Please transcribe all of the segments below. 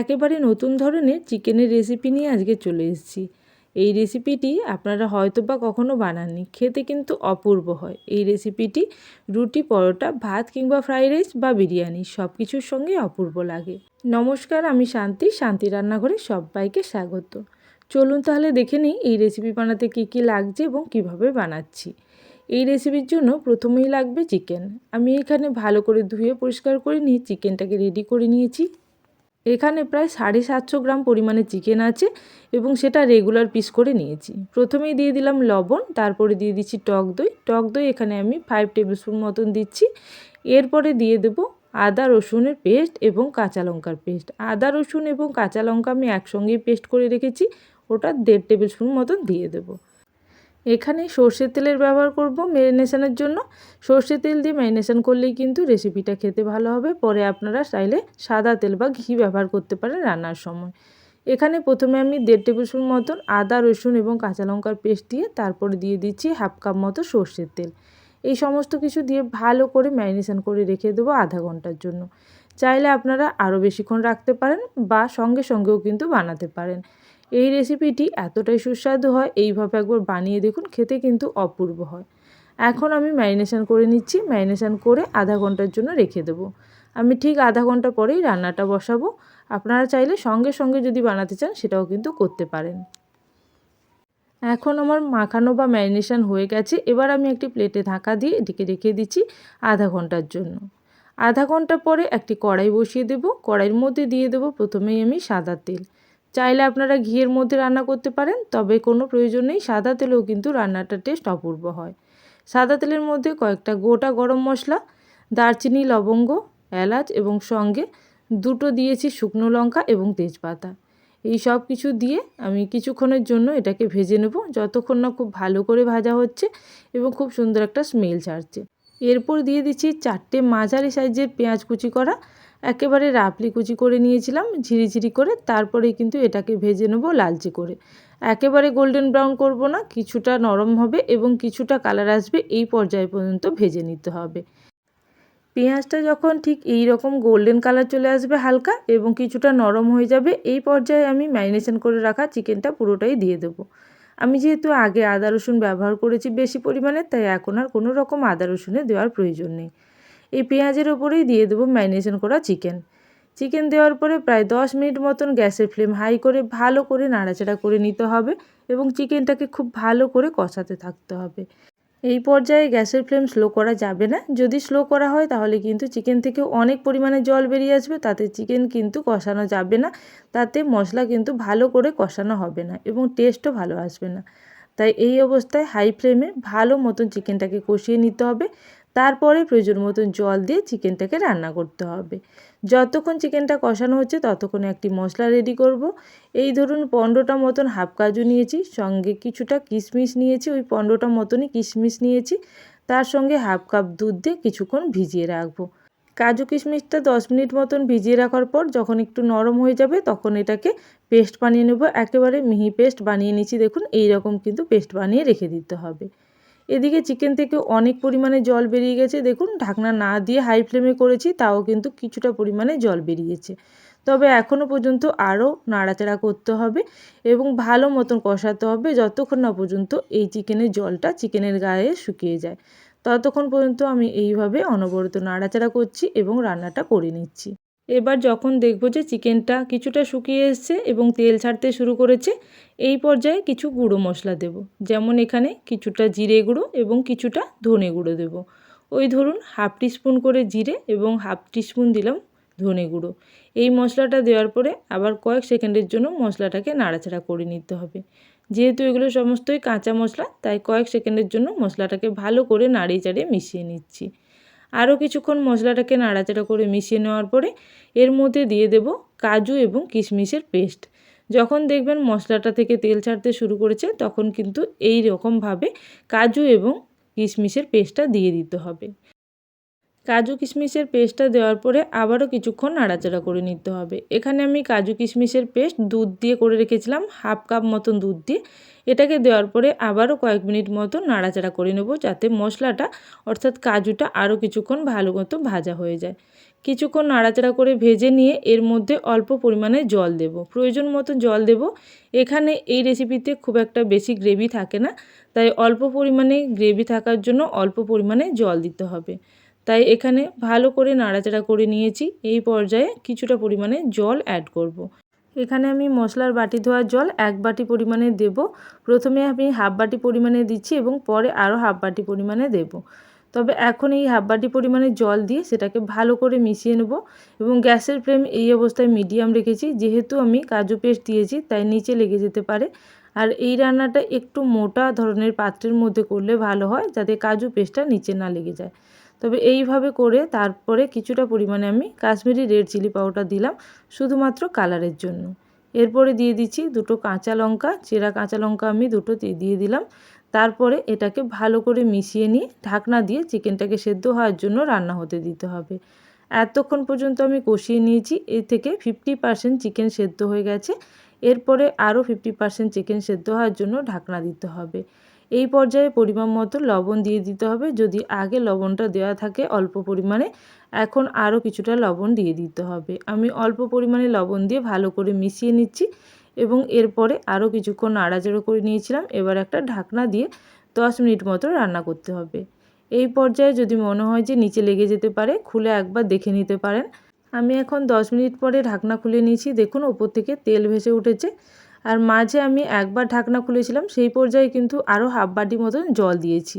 একেবারে নতুন ধরনের চিকেনের রেসিপি নিয়ে আজকে চলে এসেছি। এই রেসিপিটি আপনারা হয়তো বা কখনো বানাননি, খেতে কিন্তু অপূর্ব হয়। এই রেসিপিটি রুটি, পরোটা, ভাত কিংবা ফ্রাইড রাইস বা বিরিয়ানি সব কিছুর সঙ্গে অপূর্ব লাগে। নমস্কার, আমি শান্তি শান্তি রান্নাঘরে সবাইকে স্বাগত। চলুন তাহলে দেখে নিই এই রেসিপি বানাতে কী কী লাগছে এবং কীভাবে বানাচ্ছি। এই রেসিপির জন্য প্রথমেই লাগবে চিকেন আমি এখানে ভালো করে ধুয়ে পরিষ্কার করে নিয়ে চিকেনটাকে রেডি করে নিয়েছি। এখানে প্রায় সাড়ে সাতশো গ্রাম পরিমাণে চিকেন আছে এবং সেটা রেগুলার পিস করে নিয়েছি। প্রথমেই দিয়ে দিলাম লবণ, তারপরে দিয়ে দিচ্ছি টক দই। টক দই এখানে আমি ফাইভ টেবিল স্পুন মতন দিচ্ছি। এরপরে দিয়ে দেবো আদা, রসুনের পেস্ট এবং কাঁচা লঙ্কার পেস্ট আদা, রসুন এবং কাঁচা লঙ্কা আমি একসঙ্গেই পেস্ট করে রেখেছি। ওটা দেড় টেবিল স্পুন মতন দিয়ে দেবো। এখানে সর্ষের তেলের ব্যবহার করব ম্যারিনেশনের জন্য। সর্ষের তেল দিয়ে ম্যারিনেশন করলেই কিন্তু রেসিপিটা খেতে ভালো হবে। পরে আপনারা চাইলে সাদা তেল বা ঘি ব্যবহার করতে পারেন রান্নার সময়। এখানে প্রথমে আমি দেড় টেবিল স্পুন মতন আদা, রসুন এবং কাঁচা লঙ্কার পেস্ট দিয়ে তারপরে দিয়ে দিচ্ছি হাফ কাপ মতো সর্ষের তেল। এই সমস্ত কিছু দিয়ে ভালো করে ম্যারিনেশন করে রেখে দেবো আধা ঘণ্টার জন্য। চাইলে আপনারা আরও বেশিক্ষণ রাখতে পারেন বা সঙ্গে সঙ্গেও কিন্তু বানাতে পারেন। এই রেসিপিটি এতটাই সুস্বাদু হয়, এইভাবে একবার বানিয়ে দেখুন, খেতে কিন্তু অপূর্ব হয়। এখন আমি ম্যারিনেশান করে নিচ্ছি ম্যারিনেশন করে আধা ঘণ্টার জন্য রেখে দেবো। আমি ঠিক আধা ঘণ্টা পরেই রান্নাটা বসাবো। আপনারা চাইলে সঙ্গে সঙ্গে যদি বানাতে চান, সেটাও কিন্তু করতে পারেন। এখন আমার মাখানো বা ম্যারিনেশান হয়ে গেছে। এবার আমি একটি প্লেটে ঢাকা দিয়ে এটিকে রেখে দিচ্ছি আধা ঘণ্টার জন্য। আধা ঘণ্টা পরে একটি কড়াই বসিয়ে দেব। কড়াইয়ের মধ্যে দিয়ে দেব প্রথমেই আমি সাদা তেল। চাইলে আপনারা ঘিয়ের মধ্যে রান্না করতে পারেন, তবে কোনো প্রয়োজন নেই। সাদা তেলেও কিন্তু রান্নাটার টেস্ট অপূর্ব হয়। সাদা তেলের মধ্যে কয়েকটা গোটা গরম মশলা, দারচিনি, লবঙ্গ, এলাচ এবং সঙ্গে দুটো দিয়েছি শুকনো লঙ্কা এবং তেজপাতা। এই সব কিছু দিয়ে আমি কিছুক্ষণের জন্য এটাকে ভেজে নেব। যতক্ষণ না খুব ভালো করে ভাজা হচ্ছে এবং খুব সুন্দর একটা স্মেল ছাড়ছে। এরপর দিয়ে দিচ্ছি চারটে মাঝারি সাইজের পেঁয়াজ কুচি করা একেবারে রাপলি কুচি করে নিয়েছিলাম, ঝিরিঝিরি করে তারপরে কিন্তু এটাকে ভেজে নেব লালচে করে। একেবারে গোল্ডেন ব্রাউন করব না, কিছুটা নরম হবে এবং কিছুটা কালার আসবে, এই পর্যায় পর্যন্ত ভেজে নিতে হবে। পেঁয়াজটা যখন ঠিক এই রকম গোল্ডেন কালার চলে আসবে হালকা এবং কিছুটা নরম হয়ে যাবে, এই পর্যায়ে আমি ম্যারিনেশন করে রাখা চিকেনটা পুরোটাই দিয়ে দেবো। আমি যেহেতু আগে আদা রসুন ব্যবহার করেছি বেশি পরিমাণে, তাই এখন আর কোনো রকম আদা রসুনে দেওয়ার প্রয়োজন নেই। এই পেঁয়াজের ওপরেই দিয়ে দেবো ম্যারিনেশন করা চিকেন। চিকেন দেওয়ার পরে প্রায় দশ মিনিট মতন গ্যাসের ফ্লেম হাই করে ভালো করে নাড়াচাড়া করে নিতে হবে এবং চিকেনটাকে খুব ভালো করে কষাতে থাকতে হবে। এই পর্যায়ে গ্যাসের ফ্লেম স্লো করা যাবে না। যদি স্লো করা হয় তাহলে কিন্তু চিকেন থেকে অনেক পরিমাণে জল বেরিয়ে আসবে, তাতে চিকেন কিন্তু কষানো যাবে না। তাতে মশলা কিন্তু ভালো করে কষানো হবে না এবং টেস্টও ভালো আসবে না। তাই এই অবস্থায় হাই ফ্লেমে ভালো মতন চিকেনটাকে কষিয়ে নিতে হবে। তারপরে প্রয়োজন মতন জল দিয়ে চিকেনটাকে রান্না করতে হবে। যতক্ষণ চিকেনটা কষানো হচ্ছে, ততক্ষণ একটি মশলা রেডি করব। এই ধরুন পনেরোটা মতন হাফ কাজু নিয়েছি, সঙ্গে কিছুটা কিশমিশ নিয়েছি, ওই পনেরোটা মতনই কিশমিশ নিয়েছি। তার সঙ্গে হাফ কাপ দুধ দিয়ে কিছুক্ষণ ভিজিয়ে রাখব। কাজু কিশমিশটা দশ মিনিট মতন ভিজিয়ে রাখার পর যখন একটু নরম হয়ে যাবে, তখন এটাকে পেস্ট বানিয়ে নেব। একেবারে মিহি পেস্ট বানিয়ে নিচ্ছি দেখুন এই রকম কিন্তু পেস্ট বানিয়ে রেখে দিতে হবে। এদিকে চিকেন থেকে অনেক পরিমাণে জল বেরিয়ে গেছে। দেখুন, ঢাকনা না দিয়ে হাই ফ্লেমে করেছি, তাও কিন্তু কিছুটা পরিমাণে জল বেরিয়েছে। তবে এখনও পর্যন্ত আরও নাড়াচাড়া করতে হবে এবং ভালো মতন কষাতে হবে যতক্ষণ না পর্যন্ত এই চিকেনের জলটা চিকেনের গায়ে শুকিয়ে যায়। ততক্ষণ পর্যন্ত আমি এইভাবে অনবরত নাড়াচাড়া করছি এবং রান্নাটা করে নিচ্ছি। এবার যখন দেখব যে চিকেনটা কিছুটা শুকিয়ে এসছে এবং তেল ছাড়তে শুরু করেছে, এই পর্যায়ে কিছু গুঁড়ো মশলা দেব। যেমন এখানে কিছুটা জিরে গুঁড়ো এবং কিছুটা ধনে গুঁড়ো দেব। ওই ধরুন হাফ টিস্পুন করে জিরে এবং হাফ টিস্পুন দিলাম ধনে গুঁড়ো। এই মশলাটা দেওয়ার পরে আবার কয়েক সেকেন্ডের জন্য মশলাটাকে নাড়াচাড়া করে নিতে হবে। যেহেতু এগুলো সমস্তই কাঁচা মশলা, তাই কয়েক সেকেন্ডের জন্য মশলাটাকে ভালো করে নাড়িয়ে চাড়িয়ে মিশিয়ে নিচ্ছি। আরও কিছুক্ষণ মশলাটাকে নাড়াচাড়া করে মিশিয়ে নেওয়ার পরে এর মধ্যে দিয়ে দেব কাজু এবং কিশমিশের পেস্ট। যখন দেখবেন মশলাটা থেকে তেল ছাড়তে শুরু করেছে, তখন কিন্তু এই রকমভাবে কাজু এবং কিশমিশের পেস্টটা দিয়ে দিতে হবে। কাজু কিশমিশের পেস্টটা দেওয়ার পরে আবারও কিছুক্ষণ নাড়াচাড়া করে নিতে হবে। এখানে আমি কাজু কিশমিশের পেস্ট দুধ দিয়ে করে রেখেছিলাম, হাফ কাপ মতন দুধ দিয়ে। এটাকে দেওয়ার পরে আবারও কয়েক মিনিট মতো নাড়াচাড়া করে নেব যাতে মশলাটা, অর্থাৎ কাজুটা আরও কিছুক্ষণ ভালো মতো ভাজা হয়ে যায়। কিছুক্ষণ নাড়াচাড়া করে ভেজে নিয়ে এর মধ্যে অল্প পরিমাণে জল দেব। প্রয়োজন মতো জল দেব। এখানে এই রেসিপিতে খুব একটা বেশি গ্রেভি থাকে না, তাই অল্প পরিমাণে গ্রেভি থাকার জন্য অল্প পরিমাণে জল দিতে হবে। তাই এখানে ভালো করে নাড়াচাড়া করে নিয়েছি। এই পর্যায়ে কিছুটা পরিমাণে জল অ্যাড করব। এখানে আমি মশলার বাটি ধোয়ার জল এক বাটি পরিমাণে দেব। প্রথমে আমি হাফ বাটি পরিমাণে দিচ্ছি এবং পরে আরও হাফ বাটি পরিমাণে দেব। তবে এখন এই হাফ বাটি পরিমাণে জল দিয়ে সেটাকে ভালো করে মিশিয়ে নেব এবং গ্যাসের ফ্লেম এই অবস্থায় মিডিয়াম রেখেছি। যেহেতু আমি কাজু পেস্ট দিয়েছি, তাই নিচে লেগে যেতে পারে। আর এই রান্নাটা একটু মোটা ধরনের পাত্রের মধ্যে করলে ভালো হয়, যাতে কাজু পেস্টটা নিচে না লেগে যায়। তবে এইভাবে করে তারপরে কিছুটা পরিমাণে আমি কাশ্মীরি রেড চিলি পাউডার দিলাম, শুধুমাত্র কালারের জন্য। এরপরে দিয়ে দিচ্ছি দুটো কাঁচা লঙ্কা, চেরা কাঁচা লঙ্কা আমি দুটো দিয়ে দিলাম। তারপরে এটাকে ভালো করে মিশিয়ে নিয়ে ঢাকনা দিয়ে চিকেনটাকে সেদ্ধ হওয়ার জন্য রান্না হতে দিতে হবে। এতক্ষণ পর্যন্ত আমি কষিয়ে নিয়েছি, এর থেকে ফিফটি পার্সেন্ট চিকেন সেদ্ধ হয়ে গেছে। এরপরে আরও ফিফটি পার্সেন্ট চিকেন সেদ্ধ হওয়ার জন্য ঢাকনা দিতে হবে। এই পর্যায়ে পরিমাণ মতো লবণ দিয়ে দিতে হবে। যদি আগে লবণটা দেওয়া থাকে অল্প পরিমাণে, এখন আরও কিছুটা লবণ দিয়ে দিতে হবে। আমি অল্প পরিমাণে লবণ দিয়ে ভালো করে মিশিয়ে নিচ্ছি এবং এরপরে আরও কিছুক্ষণ নাড়াচাড়ো করে নিয়েছিলাম। এবার একটা ঢাকনা দিয়ে দশ মিনিট মতো রান্না করতে হবে। এই পর্যায়ে যদি মনে হয় যে নিচে লেগে যেতে পারে, খুলে একবার দেখে নিতে পারেন। আমি এখন দশ মিনিট পরে ঢাকনা খুলে নিয়েছি। দেখুন, ওপর থেকে তেল ভেসে উঠেছে। আর মাঝে আমি একবার ঢাকনা খুলেছিলাম, সেই পর্যায়ে কিন্তু আরও হাফ বাটি মতন জল দিয়েছি।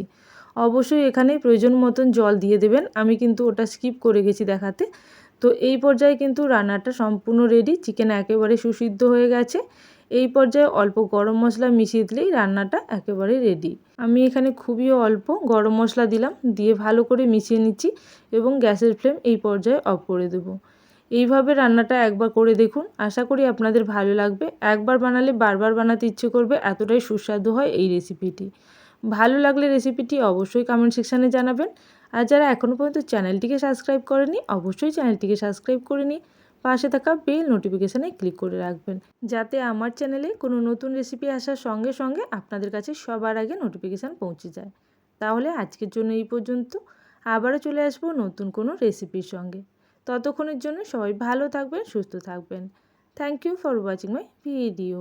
অবশ্যই এখানে প্রয়োজন মতন জল দিয়ে দেবেন, আমি কিন্তু ওটা স্কিপ করে গেছি দেখাতে। তো এই পর্যায়ে কিন্তু রান্নাটা সম্পূর্ণ রেডি চিকেন একেবারে সুসিদ্ধ হয়ে গেছে। এই পর্যায়ে অল্প গরম মশলা মিশিয়ে দিলেই রান্নাটা একেবারে রেডি আমি এখানে খুবই অল্প গরম মশলা দিলাম, দিয়ে ভালো করে মিশিয়ে নিচ্ছি এবং গ্যাসের ফ্লেম এই পর্যায়ে অফ করে দেবো। এইভাবে রান্নাটা একবার করে দেখুন। আশা করি আপনাদের ভালো লাগবে। একবার বানালে বারবার বানাতে ইচ্ছে করবে, এতটাই সুস্বাদু হয় এই রেসিপিটি। ভালো লাগলে রেসিপিটি অবশ্যই কমেন্ট সেকশানে জানাবেন। আর যারা এখনও পর্যন্ত চ্যানেলটিকে সাবস্ক্রাইব করেনি অবশ্যই চ্যানেলটিকে সাবস্ক্রাইব করে নিই পাশে থাকা বেল নোটিফিকেশানে ক্লিক করে রাখবেন। যাতে আমার চ্যানেলে কোনো নতুন রেসিপি আসার সঙ্গে সঙ্গে আপনাদের কাছে সবার আগে নোটিফিকেশান পৌঁছে যায়। তাহলে আজকের জন্য এই পর্যন্ত। আবারও চলে আসব নতুন কোনো রেসিপির সঙ্গে। ততক্ষণের জন্য সবাই ভালো থাকবেন সুস্থ থাকবেন। Thank you for watching my video